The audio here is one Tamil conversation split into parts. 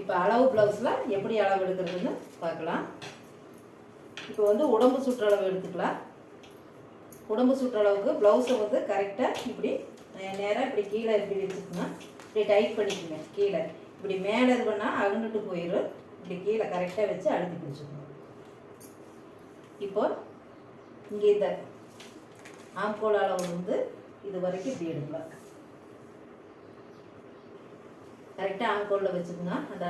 இப்போ அளவு ப்ளவுஸில் எப்படி அளவு எடுக்கிறதுன்னு பார்க்கலாம். இப்போ வந்து உடம்பு சுற்றளவு எடுத்துக்கலாம். உடம்பு சுற்றளவுக்கு ப்ளவுஸை வந்து கரெக்டாக இப்படி நேராக இப்படி கீழே இப்படி வச்சுக்கணும் இப்படி டைட் பண்ணிக்கோங்க கீழே. இப்படி மேலே இது பண்ணால் அகண்டுட்டு போயிடும் இப்படி கீழே கரெக்டாக வச்சு அழுத்தி பிடிச்சிக்கணும் இப்போ இங்கே இந்த ஆம்கோல் அளவு வந்து இது வரைக்கும் இப்படி எடுக்கலாம். கரெக்டாக ஆம்கோலில் வச்சுக்கோங்க அந்த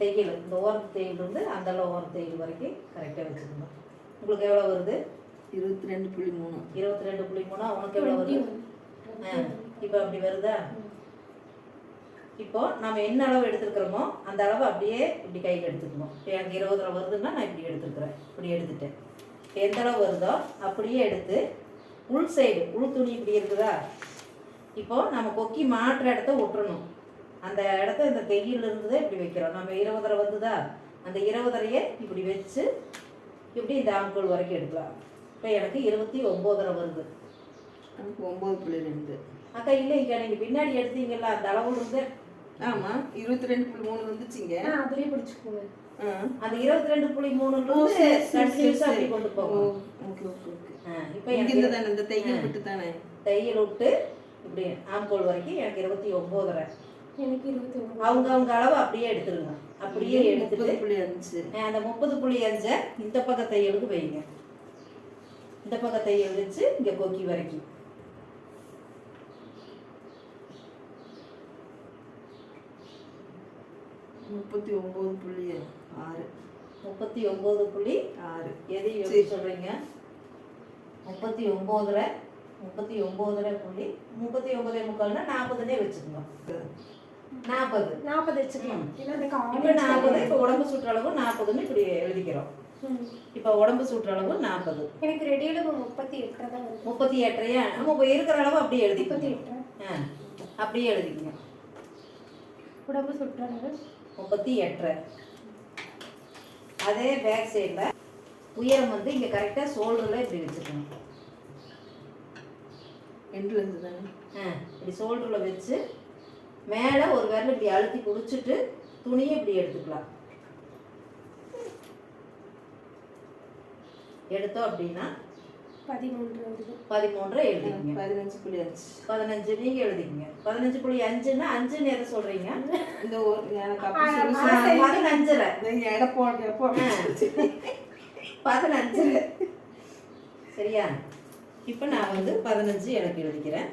தையல் இந்த ஓரத்து தையல் இருந்து அந்த ஓரத்து தையல் வரைக்கும் கரெக்டாக வச்சுக்கணும் உங்களுக்கு எவ்வளோ வருது? இருபத்தி ரெண்டு புள்ளி மூணு. இருபத்தி ரெண்டு புள்ளி மூணா? உனக்கு எவ்வளோ வருது? ஆ இப்போ அப்படி வருதா? இப்போ நம்ம என்ன அளவு எடுத்துருக்கிறோமோ அந்த அளவு அப்படியே இப்படி கையில் எடுத்துக்கணும். இப்போ எனக்கு இருபது ரூபா வருதுன்னா நான் இப்படி எடுத்துருக்கிறேன். இப்படி எடுத்துட்டேன். எந்த அளவு வருதோ அப்படியே எடுத்து உள் சைடு உள் துணி இப்படி இருக்குதா? இப்போ நம்ம கொக்கி மாட்டுற இடத்த விட்டுறணும் அந்த இடத்த இந்த தையில் இருந்ததை இப்படி வைக்கிறோம். நம்ம இருபதரை வந்துதா? அந்த இருபதரையே இப்படி வச்சு இப்படி இந்த ஆம்கோல் வரைக்கும் எடுக்கலாம். இப்போ எனக்கு இருபத்தி ஒம்போதரை வருது. எனக்கு ஒம்பது புள்ளி ரெண்டு. அக்கா இல்லைங்க நீங்கள் பின்னாடி எடுத்தீங்கல்ல அந்த அளவு இருந்து? ஆமாம் இருபத்தி ரெண்டு புள்ளி மூணு வந்துச்சுங்க. அதுலயே பிடிச்சுக்கோங்க. அந்த இருபத்தி ரெண்டு புள்ளி மூணு அப்படி. கொண்டு போகும் ஓகே ஓகே ஓகே. இப்போ இங்க இந்த தையல் விட்டு தானே? தையல் விட்டு இப்படி ஆம்கோல் வரைக்கும் எனக்கு இருபத்தி ஒம்போதரை. எனக்கு இருபத்தி ஒன்பது அவங்க அவங்க அளவு அப்படியே எடுத்துருங்க. அப்படியே எடுத்துட்டு முப்பது புள்ளி அஞ்சு. அந்த முப்பது புள்ளி அஞ்சை இந்த பக்க தையலுக்கு வைங்க. இந்த பக்க தையல் வச்சு இங்கே கொக்கி வரைக்கும். முப்பத்தி ஒம்பது புள்ளி ஆறு. முப்பத்தி ஒம்பது புள்ளி ஆறு. எது எப்படி சொல்கிறீங்க முப்பத்தி ஒம்போதரை முப்பத்தி ஒம்போதரை புள்ளி முப்பத்தி ஒன்பதே முக்கால்னா நாற்பதுனே வச்சுக்கோங்க. நாற்பது. நாற்பது வச்சுக்கலாம் இப்போ நாற்பது. இப்போ உடம்பு சுற்றளவு நாற்பதுன்னு இப்படி எழுதிக்கிறோம். இப்போ உடம்பு சுற்றளவு நாற்பது. எனக்கு ரெடியில் முப்பத்தி எட்டரை தான் முப்பத்தி எட்டரையா? நம்ம இப்போ இருக்கிற அளவு அப்படியே முப்பத்தி எழுதிக்கோங்க எட்டரை. ஆ அப்படியே எழுதிக்கங்க. உடம்பு சுற்றளவு முப்பத்தி எட்டரை. அதே பேக் சைடில் உயரம் வந்து இங்கே கரெக்டாக ஷோல்டரில் இப்படி வச்சுக்கணும் ரெண்டுல இருந்து தானே? ஆ இப்படி ஷோல்டரில் வச்சு மேலே ஒரு விரல் இப்படி அழுத்தி பிடிச்சிட்டு துணியை இப்படி எடுத்துக்கலாம். எடுத்தோம் அப்படின்னா பதிமூன்று வருது பதிமூன்றரை எழுதிக்கங்க. பதினஞ்சு புள்ளி அஞ்சு. பதினஞ்சு நீங்கள் எழுதிக்கங்க. பதினஞ்சு புள்ளி அஞ்சுன்னா அஞ்சுன்னு எதை சொல்கிறீங்க இந்த பதினஞ்சரை நீங்க எடை பதினஞ்சரை சரியா? இப்போ நான் வந்து பதினஞ்சு எனக்கு எழுதிக்கிறேன்.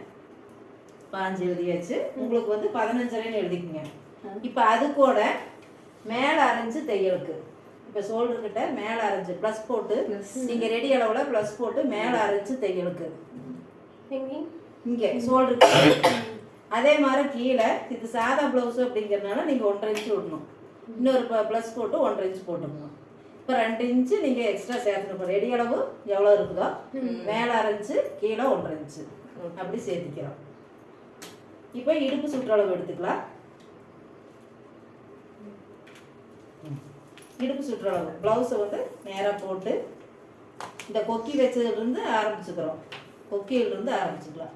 பாஞ்சு எழுதியாச்சு. உங்களுக்கு வந்து பதினஞ்சரைன்னு எழுதிக்கங்க. இப்போ அது கூட மேலே அரைஞ்சு தையலுக்கு. இப்போ ஷோல்டர் கிட்ட மேலே அரைஞ்சு ப்ளஸ் போட்டு நீங்கள் ரெடி அளவில் ப்ளஸ் போட்டு மேலே அரைஞ்சு தையலுக்கு. இங்கே ஷோல்டருக்கு அதே மாதிரி கீழே இது சாதா ப்ளவுஸு அப்படிங்கிறதுனால நீங்கள் ஒன்றரை இன்ச்சு விடணும். இன்னொரு ப்ளஸ் போட்டு ஒன்றரை இன்ச்சு போட்டுக்கணும். இப்போ ரெண்டு இன்ச்சு நீங்கள் எக்ஸ்ட்ரா சேர்த்துக்கணும். ரெடி அளவு எவ்வளோ இருக்குதோ மேலே அரைஞ்சு கீழே ஒன்றரை இன்ச்சு அப்படி சேர்த்துக்கிறோம். இப்போ இடுப்பு சுற்றளவு எடுத்துக்கலாம். இடுப்பு சுற்றளவு. ப்ளவுஸை வந்து நேராக போட்டு இந்த கொக்கி வச்சதுலேருந்து ஆரம்பிச்சுக்கிறோம். கொக்கியிலிருந்து ஆரம்பிச்சுக்கலாம்.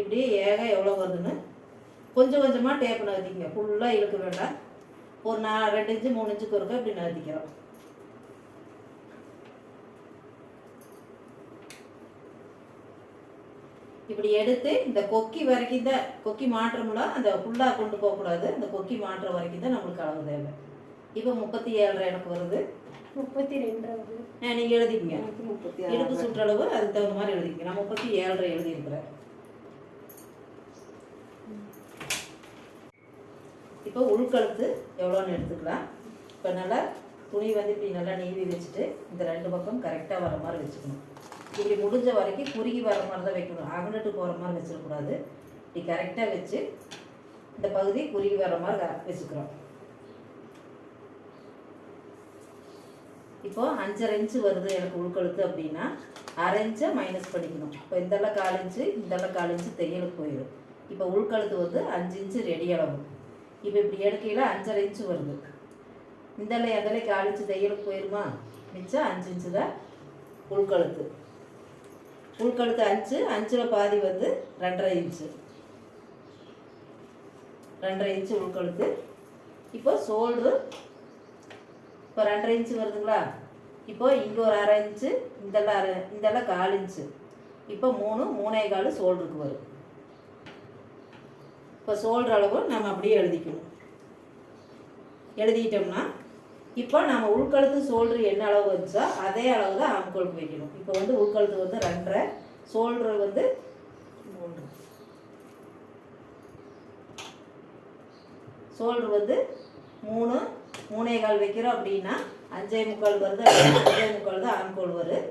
இப்படி ஏக எவ்வளோ வருதுன்னு கொஞ்சம் கொஞ்சமாக டேப்பு நகர்த்திங்க ஃபுல்லாக இழுக்க வேண்டாம். ஒரு நான் ரெண்டு இன்ச்சு மூணு இன்ச்சுக்கு ஒருக்க இப்படி நகர்த்திக்கிறோம். இப்படி எடுத்து இந்த கொக்கி வரைக்கும் தான் கொக்கி மாற்றமுல அந்த ஃபுல்லாக கொண்டு போகக்கூடாது அந்த கொக்கி மாற்ற வரைக்கும் தான் நம்மளுக்கு அளவு தேவை. இப்போ முப்பத்தி ஏழரை எனக்கு வருது. முப்பத்தி ரெண்டு வருது. நீங்கள் எழுதிக்கங்க. முப்பத்தி இடுப்பு சுற்றளவு அதுக்கு தகுந்த மாதிரி எழுதிக்கங்க. நான் முப்பத்தி ஏழரை எழுதியிருக்கிறேன். இப்போ உள்கழுத்து எவ்வளோன்னு எடுத்துக்கலாம். இப்போ நல்லா துணி வந்து இப்படி நல்லா நீவி வச்சுட்டு இந்த ரெண்டு பக்கம் கரெக்டாக வர மாதிரி வச்சுக்கணும். இப்படி முடிஞ்ச வரைக்கும் குறுகி வர மாதிரி தான் வைக்கணும். அகண்டுட்டு போகிற மாதிரி வச்சிடக்கூடாது. இப்படி கரெக்டாக வச்சு இந்த பகுதி குறுகி வர மாதிரி வச்சுக்கிறோம். இப்போ அஞ்சரை இன்ச்சு வருது எனக்கு உள்கழுத்து அப்படின்னா அரை இன்ச்சை மைனஸ் பண்ணிக்கணும். இப்போ இந்தெல்லாம் கால் இன்ச்சு இந்தெல்லாம் கால் இன்ச்சு தையலுக்கு போயிடும். இப்போ உள்கழுத்து வந்து அஞ்சு இன்ச்சு ரெடி அளவு. இப்போ இப்படி எடுக்கையில் அஞ்சரை இன்ச்சு வருது. இந்தலை எந்தலை கால் இன்ச்சு தையலுக்கு போயிருமா? மிச்சம் அஞ்சு இன்ச்சு தான் உள்கழுத்து. உள்கழுத்து அஞ்சு அஞ்சில் பாதி வந்து ரெண்டரை இன்ச்சு. ரெண்டரை இன்ச்சு உள்கழுத்து. இப்போ ஷோல்ட்ரு இப்போ ரெண்டரை இன்ச்சு வருதுங்களா? இப்போ இங்கே ஒரு அரை இன்ச்சு இதெல்லாம் அரை இதெல்லாம் கால் இன்ச்சு. இப்போ மூணு மூணே கால் சோல்டருக்கு வரும். இப்போ சோல்டர் அளவு நம்ம அப்படியே எழுதிக்கணும். எழுதிட்டோம்னா இப்போ நம்ம உள்கழுத்து சோல்ட்ரு என்ன அளவு வந்துச்சோ அதே அளவு தான் ஆம்கோலுக்கு வைக்கணும். இப்போ வந்து உள்கழுத்து வந்து ரெண்டரை சோல்ட்ரு வந்து மூன்று. சோல்ட்ரு வந்து மூணு மூணே கால் வைக்கிறோம் அப்படின்னா அஞ்சே முக்கால் வருது அஞ்சே முக்கால் தான் ஆம்கோல் வரும்.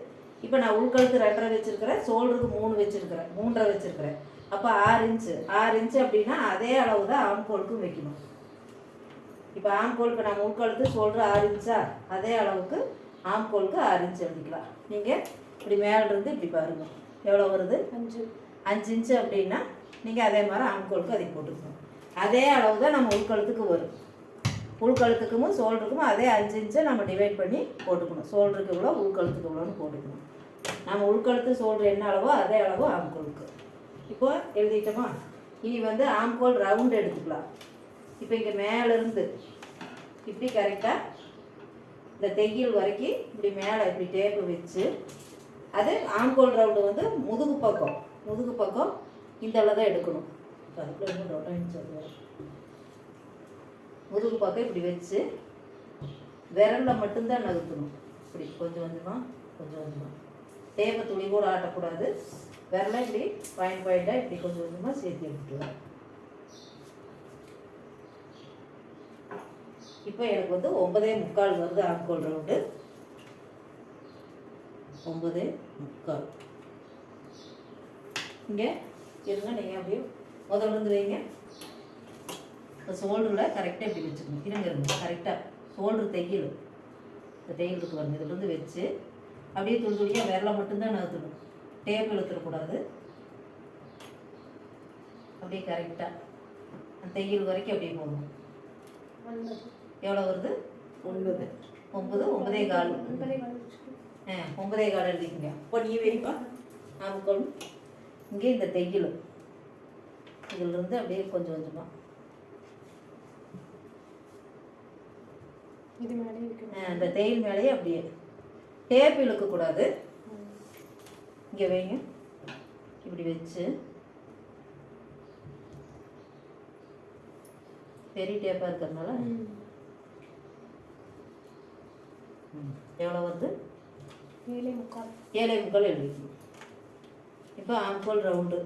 இப்போ நான் உள்கழுத்து ரெண்டரை வச்சிருக்கிறேன் சோல்டருக்கு மூணு வச்சிருக்கிறேன் மூன்றரை வச்சிருக்கிறேன். அப்போ ஆறு இன்ச்சு ஆறு இன்ச்சு அப்படின்னா அதே அளவு தான் ஆம்கோலுக்கும் வைக்கணும். இப்போ ஆம்கோல் இப்போ நம்ம உள்கழுத்து ஷோல்டர் ஆறு இன்ச்சா அதே அளவுக்கு ஆம்கோலுக்கு ஆறு இன்ச்சு எழுதிக்கலாம் நீங்கள் இப்படி மேலே இருந்து இப்படி பாருங்க. எவ்வளோ வருது? அஞ்சு. அஞ்சு இன்ச்சு அப்படின்னா நீங்கள் அதே மாதிரி ஆம்கோலுக்கு அதை போட்டுக்கணும். அதே அளவு தான் நம்ம உள்கழுத்துக்கு வரும். உள்கழுத்துக்கும் ஷோல்டருக்கும் அதே அஞ்சு இன்ச்சை நம்ம டிவைட் பண்ணி போட்டுக்கணும். ஷோல்டருக்கு இவ்வளோ உள்கழுத்துக்கு இவ்வளோன்னு போட்டுக்கணும். நம்ம உள்கழுத்து ஷோல்டர் என்ன அளவோ அதே அளவோ ஆம்கோலுக்கு இப்போ எழுதிட்டோமா? இனி வந்து ஆம்கோல் ரவுண்ட் எடுத்துக்கலாம். இப்போ இங்கே மேலேருந்து இப்படி கரெக்டாக இந்த தையல் வரைக்கும் இப்படி மேலே இப்படி டேப்பு வச்சு அது ஆம்கோல் ரவுண்டு வந்து முதுகு பக்கம் முதுகு பக்கம் இந்த அளவு தான் எடுக்கணும். சொல்லுவார் முதுகு பக்கம் இப்படி வச்சு விரலில் மட்டும்தான் நகர்த்தணும். இப்படி கொஞ்சம் கொஞ்சமாக கொஞ்சம் கொஞ்சமாக தேவை துளி கூட ஆட்டக்கூடாது. விரலை இப்படி பாயிண்ட் பாயிண்ட்டாக இப்படி கொஞ்சம் கொஞ்சமாக சேர்த்து விட்டுருவேன் இப்போ எனக்கு வந்து ஒன்பதே முக்கால் வருது ஆட்கோல் ரவுண்டு ஒன்பதே முக்கால். இங்கே இருங்க நீங்கள் அப்படியே முதல்ல இருந்து வைங்க. இப்போ ஷோல்டரில் கரெக்டாக இப்படி வச்சுக்கணும். இருங்க இருங்க கரெக்டாக ஷோல்டர் தையல். இந்த தையல் இருக்கு பாருங்க இதுலேருந்து வச்சு அப்படியே துணி துணியாக விரல மட்டும்தான் நகர்த்தணும் டேப் இழுத்துடக்கூடாது. அப்படியே கரெக்டாக தையல் வரைக்கும் அப்படியே போகணும். எவ்வளோ வருது? ஒன்பது. ஒன்பது ஒன்பதே கால். ஒன்பதே கால். வச்சுக்கோ ஆ ஒன்பதே கால் எழுதிக்கங்க. இப்போ நீ வைப்பா ஆமாம் இங்கே இந்த தையல். இதிலிருந்து அப்படியே கொஞ்சம் கொஞ்சமாக இது மேலே இருக்கு. இந்த தையல் மேலேயே அப்படியே. டேப் இழுக்கக்கூடாது இங்கே வைங்க. இப்படி வச்சு. பெரிய டேப்பாக இருக்கிறதுனால. எவ்வளோ வந்து? ஏழே முக்கால். ஏழை முக்கால் எழுதிக்கணும் இப்போ ஆம்கோல் ரவுண்டு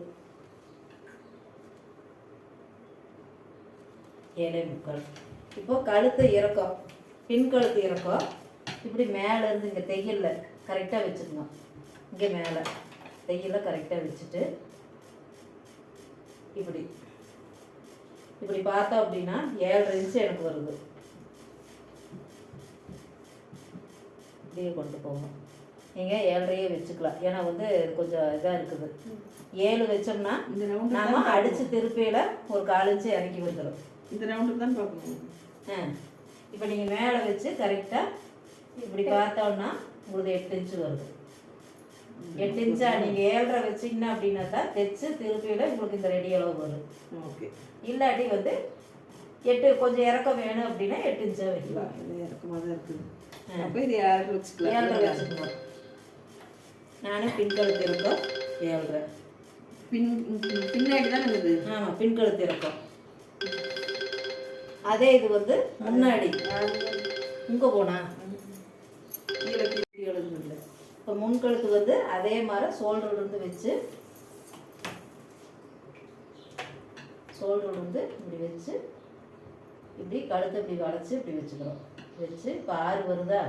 ஏழை முக்கால். இப்போ கழுத்து இறக்கம். பின் கழுத்து இறக்கம். இப்படி மேலே இருந்து இங்கே தையலில் கரெக்டாக வச்சுக்கணும். இங்கே மேலே. தையலில் கரெக்டாக வச்சுட்டு இப்படி. இப்படி பார்த்தோம் அப்படின்னா ஏழரை இன்ச்சு எனக்கு வருது. இப்படியே கொண்டு போகணும். நீங்கள் ஏழரையே வச்சுக்கலாம். ஏன்னா வந்து கொஞ்சம் இதாக இருக்குது. ஏழு வச்சோம்னா நாம அடித்து திருப்பியில் ஒரு கால் இன்ச்சு இறக்கி வந்துடும் இந்த ரவுண்டு தான் பார்க்கணும். ஆ. இப்போ நீங்கள் மேலே வச்சு கரெக்டாக இப்படி பார்த்தோம்னா உங்களுக்கு எட்டு இன்ச்சு வருது. எட்டு இன்ச்சா நீங்கள் ஏழரை வச்சிங்கன்னா அப்படின்னா தான் தைச்சு திருப்பியில் உங்களுக்கு இந்த ரெடி அளவு வரும். ஓகே. இல்லாட்டி வந்து எட்டு கொஞ்சம் இறக்கம் வேணும் அப்படின்னா எட்டு இன்ச்சாக வைக்கலாம். இது இறக்கமாக தான் இருக்குது. அப்போ இது யாருக்கு வச்சுக்கலாம் ஏழரை வச்சுக்கணும் நானும் பின்கழுத்து இருக்கோம். ஏழரை. பின் பின்னாடி தான் இருக்குது ஆமாம் பின்கழுத்து இருக்கும். அதே இது வந்து முன்னாடி. இங்கே போனா? கீழே கீழே எழுதுல இப்போ முன்கழுத்து வந்து அதே மாதிரி இருந்து வச்சு இருந்து இப்படி வச்சு இப்படி கழுத்தை இப்படி வளைச்சு இப்படி வச்சுக்கிறோம். வச்சு இப்போ ஆறு வருதா?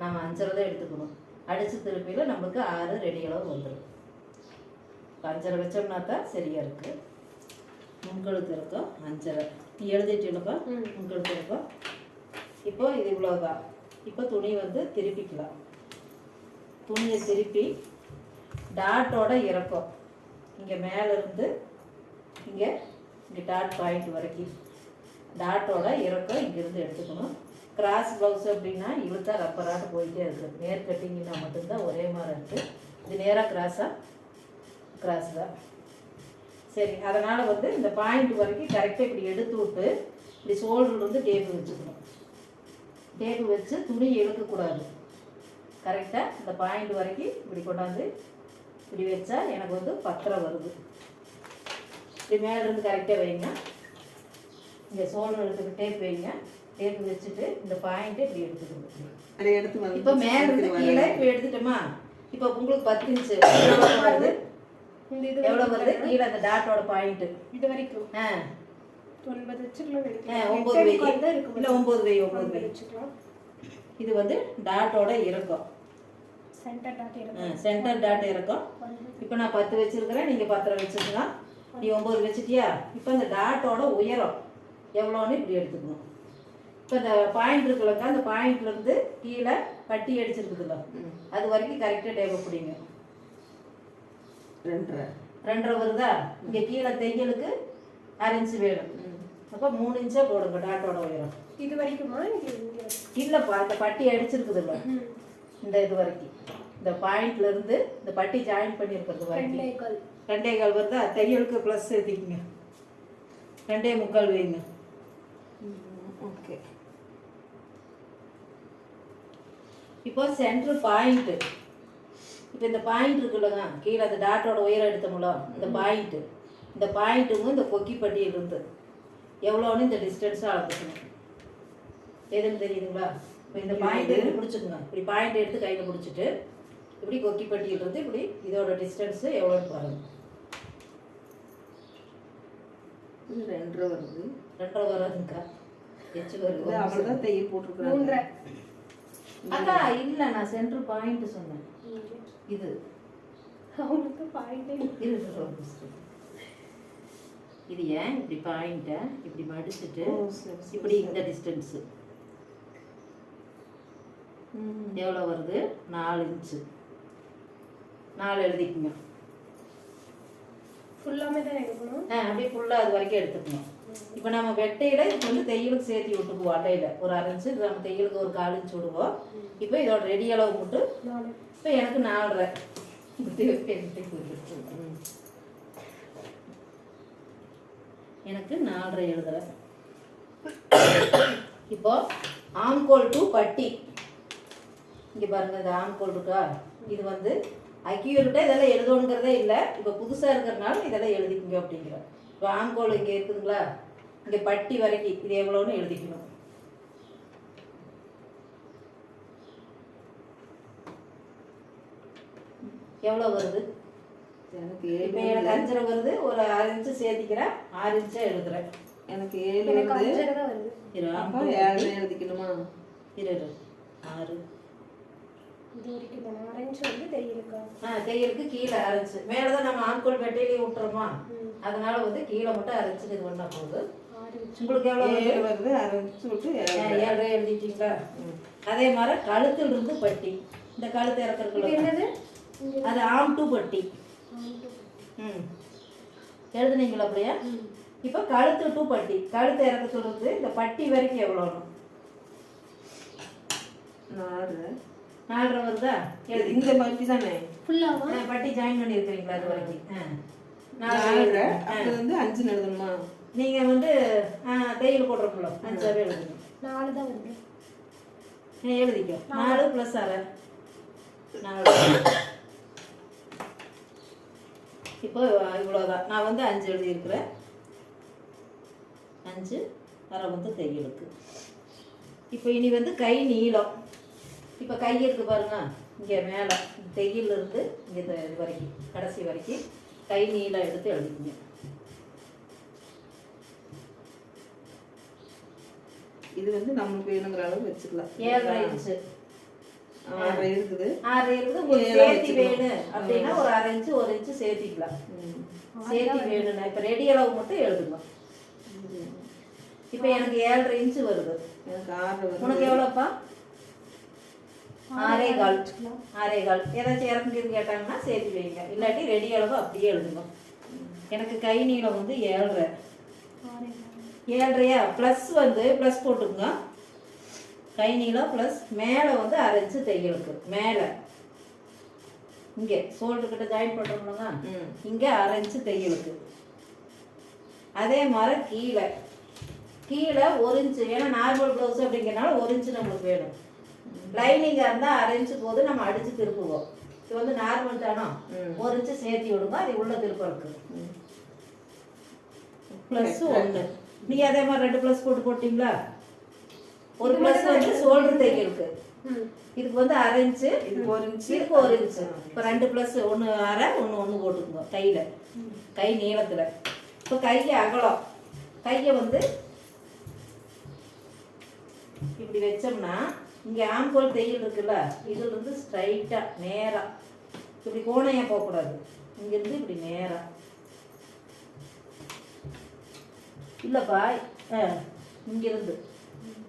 நம்ம அஞ்சரை தான் எடுத்துக்கணும். அடித்து திருப்பியில் நமக்கு ஆறு ரெடி அளவு வந்துடும் இப்போ அஞ்சரை வச்சோம்னா தான் சரியாக இருக்குது முன்கழுத்து இருக்கும் அஞ்சரை நீ எழுதிட்டீங்களப்பா ம். முன்கழுத்து இருக்கும் இப்போ இது இவ்வளோதான் இப்போ துணி வந்து திருப்பிக்கலாம். துணியை திருப்பி டாட்டோட இறக்கம். இங்கே மேலே இருந்து இங்கே இங்கே டாட் பாயிண்ட் வரைக்கும். டாட்டோட இறக்கம் இங்கேருந்து எடுத்துக்கணும். கிராஸ் ப்ளவுஸ் அப்படின்னா இழுத்தா ரப்பராட்டு போயிட்டே இருக்குது நேர் கட்டிங்கன்னா மட்டும்தான் ஒரே மாதிரி இருக்குது இது நேராக கிராஸாக கிராஸ் தான். சரி அதனால் வந்து இந்த பாயிண்ட் வரைக்கும் கரெக்டாக இப்படி எடுத்து விட்டு இப்படி ஷோல்டர் வந்து வச்சுக்கணும். டேப்பு வச்சு துணி இழுக்கக்கூடாது. கரெக்டாக இந்த பாயிண்ட் வரைக்கும் இப்படி கொண்டாந்து இப்படி வச்சா எனக்கு வந்து பத்திரம் வருது. இப்படி மேலேருந்து கரெக்டாக வைங்க. இங்கே ஷோல்டர் எடுத்துக்கிட்டே போய்ங்க டேப் வச்சுட்டு இந்த பாயிண்ட்டை இப்படி எடுத்துக்கணும். அதை எடுத்து வந்து இப்போ மேலே கீழே இப்போ எடுத்துட்டோமா? இப்போ உங்களுக்கு பத்து இன்ச்சு வருது? இந்த இது எவ்வளோ வருது? கீழே அந்த டாட்டோட பாயிண்ட்டு இது வரைக்கும். ஆ. ஒன்பது வச்சுக்கலாம் ஒம்பது வை இருக்கும் இல்லை ஒம்பது வை ஒம்பது வை ஒன்பது வச்சுக்கலாம். இது வந்து டாட்டோட இறக்கம். சென்டர் டாட் இருக்கும் சென்டர் டாட் இறக்கம். இப்போ நான் பத்து வச்சிருக்கிறேன் நீங்கள் பத்தரை வச்சுக்கலாம் நீ ஒம்பது வச்சிட்டியா? இப்போ இந்த டாட்டோட உயரம் எவ்வளோன்னு இப்படி எடுத்துக்கணும். இப்போ இந்த பாயிண்ட் இருக்குல்லக்கா அந்த பாயிண்ட்லேருந்து கீழே பட்டி அடிச்சிருக்குதுல்ல. அது வரைக்கும் கரெக்டாக டேபிள் பிடிங்க. ரெண்டரை. ரெண்டரை வருதா? இங்கே கீழே தையலுக்கு அரை இன்ச்சு வேணும். அப்போ மூணு இன்ச்சா போடுங்க டாட்டோட உயரம். இது வரைக்குமா? இல்லைப்பா இந்த பட்டி அடிச்சிருக்குதுல்ல. இந்த இது வரைக்கும். இந்த பாயிண்ட்ல இருந்து இந்த பட்டி ஜாயின் பண்ணியிருக்கிறது வரைக்கும். ரெண்டே கால். ரெண்டே கால் வருதா? தையலுக்கு ப்ளஸ் சேர்த்திக்கங்க. ரெண்டே முக்கால் வைங்க. ஓகே. இப்போ சென்ட்ரு பாயிண்ட்டு இப்போ இந்த பாயிண்ட் இருக்குல்லங்க கீழே அந்த டாட்டோட உயரம் எடுத்தோம்ல இந்த பாயிண்ட்டு இந்த பாயிண்ட்டுங்க இந்த கொக்கி பட்டியிலிருந்து எவ்வளோன்னு இந்த டிஸ்டன்ஸாக அளந்துக்கணும். எதுன்னு தெரியுதுங்களா? இப்போ இந்த பாயிண்ட் இப்படி பிடிச்சிக்கோங்க இப்படி பாயிண்ட் எடுத்து கையில் பிடிச்சிட்டு இப்படி கொக்கி பட்டியிலிருந்து இப்படி இதோட டிஸ்டன்ஸு எவ்வளோன்னு பாருங்க. இது ரெண்டரை வருது. ரெண்டரை வராதுங்கக்கா எச்சு வருது அவ்வளோதான் தையல் போட்டிருக்காங்க மூன்றரை. அக்கா இல்லை நான் சென்ட்ரு பாயிண்ட் சொன்னேன். இது. அவங்களுக்கு பாயிண்டே. இது ஏன் இப்படி பாயிண்ட்டை இப்படி மடிச்சிட்டு இப்படி. இந்த டிஸ்டன்ஸு ம். எவ்வளோ வருது? நாலு இன்ச்சு நாலு எழுதிக்குங்க. ஃபுல்லாமே தான் எடுக்கணும்? ஆ அப்படியே ஃபுல்லாக அது வரைக்கும் எடுத்துக்கணும் இப்போ நம்ம வெட்டையில இப்போ வந்து தையலுக்கு சேர்த்து விட்டுக்குவோம் அட்டையில். ஒரு அரைஞ்சு இது நம்ம தையலுக்கு ஒரு கால் இன்ச்சு விடுவோம். இப்போ இதோட ரெடி அளவு போட்டு இப்போ எனக்கு நாலரை. எனக்கு நாலரை எழுதுறேன். இப்போ ஆம்கோல் டு பட்டி. இங்கே பாருங்க இந்த ஆம்கோல் இருக்கா? இது வந்து அக்யூரேட்டாக இதெல்லாம் எழுதணுங்கிறதே இல்லை. இப்போ புதுசாக இருக்கிறனால இதெல்லாம் எழுதிக்கோங்க அப்படிங்கிறோம் இப்போ ஆம்கோல் இங்கே இருக்குதுங்களா? இங்கே பட்டி வரைக்கும் இது எவ்வளோன்னு எழுதிக்கணும். எவ்வளோ வருது? எனக்கு இப்போ ஏழு எனக்கு வருது. அஞ்சரை வருது ஒரு ஆறு இன்ச்சு சேர்த்திக்கிறேன் ஆறு இன்ச்சா எழுதுறேன். எனக்கு ஏழு வருது. இரு அப்போ ஏழரை எழுதிக்கணுமா? இரு இரு. ஆறு. இது வரைக்கும் இப்போ ஆரஞ்சு வந்து தெரியலக்கா ஆ தையலுக்கு கீழே அரைச்சு மேலே தான் நம்ம ஆண்கோல் வெட்டையிலேயே விட்டுறோமா. அதனால வந்து கீழே மட்டும் அரைச்சு இது பண்ணா போகுது உங்களுக்கு எவ்வளோ ஏழு. வருது? அரைச்சு விட்டு ஏழரை. எழுதிட்டீங்களா? அதே மாதிரி கழுத்துல இருந்து பட்டி. இந்த கழுத்து இது இறக்குறதுல என்னது? அது ஆம் டு பட்டி. ம். எழுதுனீங்களா அப்படியா. இப்போ கழுத்து டு பட்டி. கழுத்து இறக்கத்துல இருந்து இந்த பட்டி வரைக்கும் எவ்வளோணும் நாலு. நாலரை வருதா? எழுதி. இந்த பட்டி தானே ஃபுல்லாவா? ஆ, பட்டி ஜாயின் பண்ணியிருக்கிறீங்களா அது வரைக்கும்? ஆ. நாலரை. அது வந்து அஞ்சு எழுதணுமா? நீங்கள் வந்து தையல் போடுறப்போ அஞ்சாவே எழுதுங்க. நாலு தான் வருது. எழுதிக்கோ. நாலு. ப்ளஸ் அரை நாலு. இப்போ இவ்வளோதான் நான் வந்து அஞ்சு எழுதியிருக்கிறேன். அஞ்சு. அரை வந்து தையலுக்கு இப்போ இனி வந்து கை நீளம். இப்போ கை இருக்கு பாருங்க. இங்கே மேலே. தையல் இருந்து இங்கே இது வரைக்கும் கடைசி வரைக்கும். கை நீளம் எடுத்து எழுதிக்கங்க. இது வந்து நம்மளுக்கு வேணுங்கிற அளவு வச்சுக்கலாம். ஏழரை இன்ச்சு ஆறரை இருக்குது. ஆறு இருக்குது. உங்களுக்கு சேர்த்தி. வேணும் அப்படின்னா ஒரு அரை இன்ச்சு ஒரு இன்ச்சு சேர்த்திக்கலாம். சேர்த்தி வேணும்னா இப்போ ரெடி அளவு மட்டும் எழுதுங்க. இப்போ எனக்கு ஏழரை இன்ச்சு வருது. எனக்கு ஆறரை வருது. உனக்கு எவ்வளோப்பா? ஆறே கால். ஆறே கால். ஏதாச்சும் இறக்குறது கேட்டாங்கன்னா சேர்த்து வைங்க. இல்லாட்டி ரெடி அளவு அப்படியே எழுதுங்க. எனக்கு கை நீளம் வந்து ஏழரை. ஆறே. ஏழரையா? ப்ளஸ் வந்து ப்ளஸ் போட்டுக்குங்க. கை நீளம் ப்ளஸ் மேலே வந்து அரை இன்ச்சு தையலுக்கு மேலே. இங்கே. ஷோல்டர் கிட்ட ஜாயின் பண்ணுறோம்லங்க ம். இங்கே அரை இன்ச்சு தையலுக்கு அதே மாதிரி கீழே. கீழே ஒரு இன்ச்சு ஏன்னா நார்மல் ப்ளவுஸ் அப்படிங்கிறனால ஒரு இன்ச்சு நம்மளுக்கு வேணும். லைனிங்காக இருந்தால் அரை இன்ச்சு போது நம்ம அடித்து திருப்புவோம். இது வந்து நார்மல் தானோ. ஒரு இன்ச்சு சேர்த்தி விடுங்க. அது உள்ள திருப்ப இருக்கு ம். ப்ளஸ் ஒன்று நீ அதே மாதிரி ரெண்டு ப்ளஸ் போட்டு போட்டிங்களா? ஒரு ப்ளஸ் வந்து ஷோல்டர் ம். இதுக்கு வந்து அரை இன்ச்சு இதுக்கு ஒரு இன்ச்சு இதுக்கு ஒரு இன்ச்சு இப்போ ரெண்டு ப்ளஸ் ஒன்று அரை ஒன்று ஒன்று போட்டுக்கோங்க கையில். கை நீளத்தில். இப்போ கையை அகலம். கையை வந்து இப்படி வச்சோம்னா இங்கே ஆம்போல் தையல் இருக்குல்ல இதுல இருந்து ஸ்ட்ரைட்டாக நேராக இப்படி கோணையாக போகக்கூடாது. இங்கேருந்து இப்படி நேராக இல்லைப்பா ஆ இங்கேருந்து.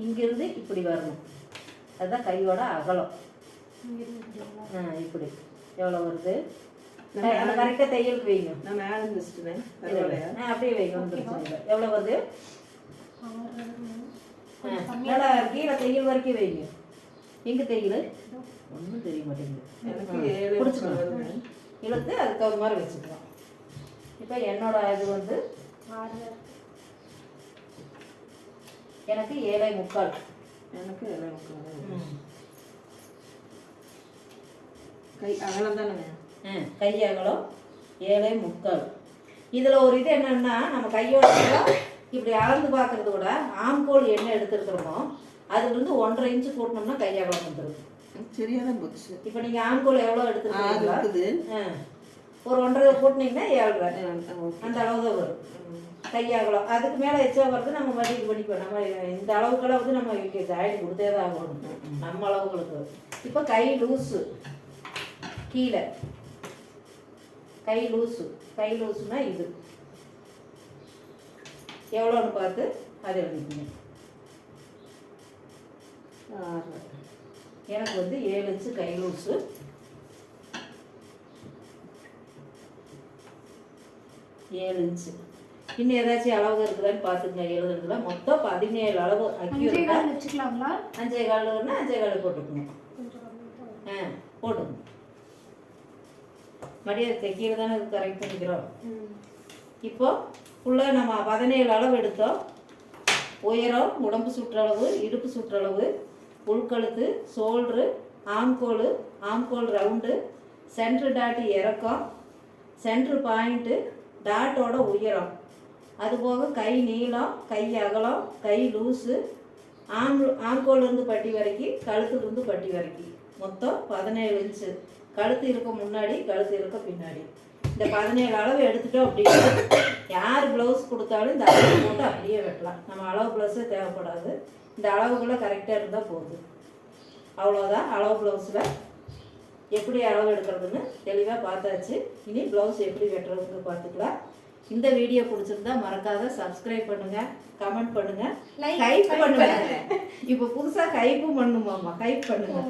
இங்கேருந்து இப்படி வரணும். அதுதான் கையோட அகலம்? ஆ இப்படி. எவ்வளோ வருது? கரெக்டாக தையலுக்கு வைங்க. நான் மேலே இருந்து வச்சுட்டேன் பரவாயில்லையா? ஆ அப்படியே வைங்க எவ்வளோ வருது? நல்லா கீழே தையல் வரைக்கும் வைங்க. எங்கே தையல்? ஒன்றும் தெரிய மாட்டேங்குது. வருது. இழுத்து அதுக்கு தகுந்த மாதிரி வச்சுக்கலாம். இப்போ என்னோட இது வந்து எனக்கு ஏழை முக்கால். எனக்கு ஏழு முக்கால். கை அகலம் தானேங்க? ஆ, கை அகலம் ஏழை முக்கால். இதில் ஒரு இது என்னன்னா நம்ம கையோட இப்படி அளந்து பார்க்கறத விட ஆம்கோல் என்ன எடுத்துருக்குறோமோ அதுலேருந்து ஒன்றரை இன்ச்சு கூட்டினோம்னா கை அகலம் வந்துடும் சரியா தான் போச்சு. இப்போ நீங்கள் ஆம்கோல் எவ்வளோ எடுத்துருக்கீங்களா ஒரு ஒன்றரை கூட்டினீங்கன்னா ஏழரை. ஆ, ஓகே. அந்த அளவு தான் வரும். கையாகலாம். அதுக்கு மேலே எச்சா வருது நம்ம இது பண்ணிக்குவோம் நம்ம இந்த அளவுக்கெல்லாம் வந்து நம்ம ஜாயின் கொடுத்தே தான் ஆகணும். நம்ம அளவுகளுக்கு இப்போ கை லூஸு கீழே. கை லூஸு கை லூஸுனா இது. எவ்வளோன்னு பார்த்து அதை எழுதிக்கணும் ஆறு. எனக்கு வந்து ஏழு இன்ச்சு கை லூஸு ஏழு இன்ச்சு இன்னும் ஏதாச்சும் அளவு இருக்குதான்னு பார்த்துங்க எழுதுறதுல மொத்தம் பதினேழு அளவு அஞ்சே அக்யூரேட்டாக கால் வச்சுக்கலாங்களா? அஞ்சே காலுன்னா அஞ்சே கால் போட்டுக்கணும். ஆ போடுங்க மடியாதை தைக்கிறது தானே இது கரெக்ட் பண்ணிக்கிறோம். இப்போ ஃபுல்லாக நம்ம பதினேழு அளவு எடுத்தோம். உயரம் உடம்பு சுற்றளவு இடுப்பு சுற்றளவு உள்கழுத்து ஷோல்ட்ரு ஆம்கோல் ஆம்கோல் ரவுண்டு சென்ட்ரு டாட் இறக்கம் சென்ட்ரு பாயிண்ட்டு டாட்டோட உயரம். அதுபோக கை நீளம் கை அகலம் கை லூஸு ஆம் இருந்து பட்டி வரைக்கும் கழுத்துலேருந்து பட்டி வரைக்கும். மொத்தம் பதினேழு இன்ச்சு கழுத்து இருக்க முன்னாடி கழுத்து இருக்க பின்னாடி. இந்த பதினேழு அளவு எடுத்துட்டோம் அப்படின்னா யார் ப்ளவுஸ் கொடுத்தாலும் இந்த அளவு போட்டு அப்படியே வெட்டலாம். நம்ம அளவு ப்ளவுஸே தேவைப்படாது. இந்த அளவுக்குள்ளே கரெக்டாக இருந்தால் போதும். அவ்வளோதான் அளவு ப்ளவுஸில் எப்படி அளவு எடுக்கிறதுன்னு தெளிவாக பார்த்தாச்சு. இனி ப்ளவுஸ் எப்படி வெட்டுறதுன்னு பார்த்துக்கலாம். இந்த வீடியோ பிடிச்சிருந்தா மறக்காத சப்ஸ்கிரைப் பண்ணுங்க கமெண்ட் பண்ணுங்க கைப் பண்ணுங்க. இப்போ புதுசாக கைப்பும் பண்ணுமாம்மா. கைப் பண்ணுங்க.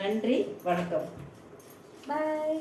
நன்றி வணக்கம். பாய்